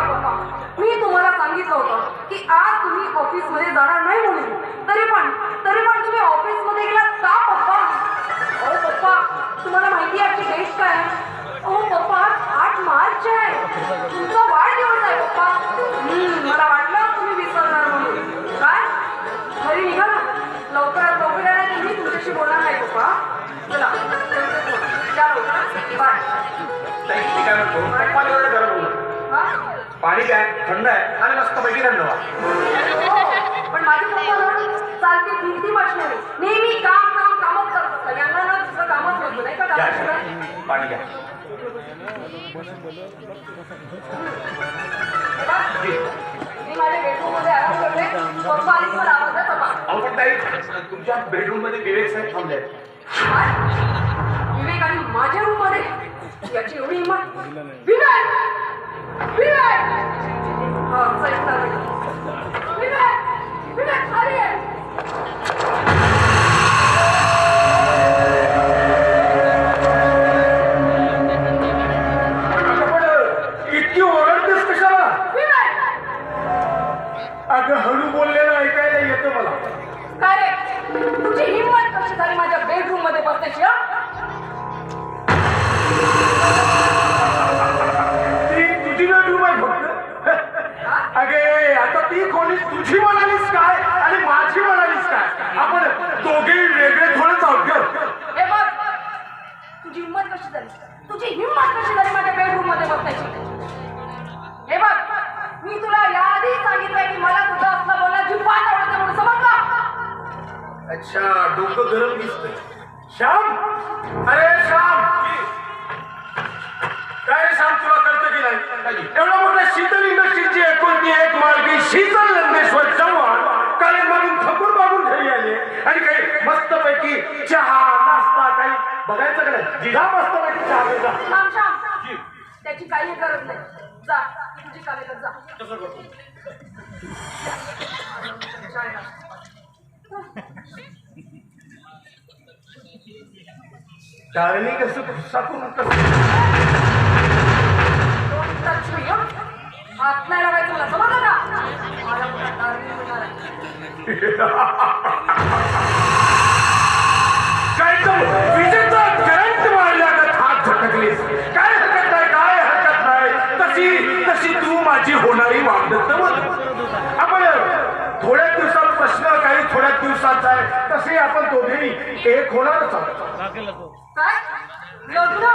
का मी तुम्हाला सांगितलं होतं की आज तुम्ही ऑफिसमध्ये जाणार नाही म्हणून. तर पाणी काय थंड आहे आणि मस्त पैकी थंड व्हा. हो, पण माझे भिंती वाचणारे नेहमी काम काम कामच करत असतात. यांना ना दुसरं कामच नसतं नाही का? पाणी घ्या. बघ, मी माझ्या बेडरूममध्ये आराम करते. पप्पा आली मला आवाज आहे पप्पा. अहो पण ताई तुमच्या बेडरूममध्ये विवेक साहेब थांबले? विवेक आणि माझ्या रूममध्ये याची एवढी हिंमत? विवेक! तुझी हिंमत कशी झाली माझ्या बेडरूममध्ये बसण्याची खोली तुझी म्हणालीस काय आणि माझी म्हणालीस काय? आपण दोघे वेगळे थोडेच आहोत. हे बघ तुझी हिंमत कशी झाली? तुझी हिंमत कशी झाली माझ्या बेडरूममध्ये हे बघ मी तुला याआधी सांगितलंय की मला तुझं असलं जिव्हाट आवडतं म्हणून समजलं? अच्छा डोकं गरम दिसतंय. श्याम? अरे श्याम! काय श्याम तुला कळतं की नाही? एवढा मोठा शीतल इंडस्ट्रीची एकोणती एक मार्गी शीतल बघायचं का नाही? जा मस्त पैकी चहा जा. त्याची काही गरज नाही. जा तुझी कामे कर जा. कसं करतो? कसं साकून हं? हात नाही लावायचं मला. समजलं का? मला मोठा darling होणार आहे. आपण दोघेही एक होणारच आहोत लग्न?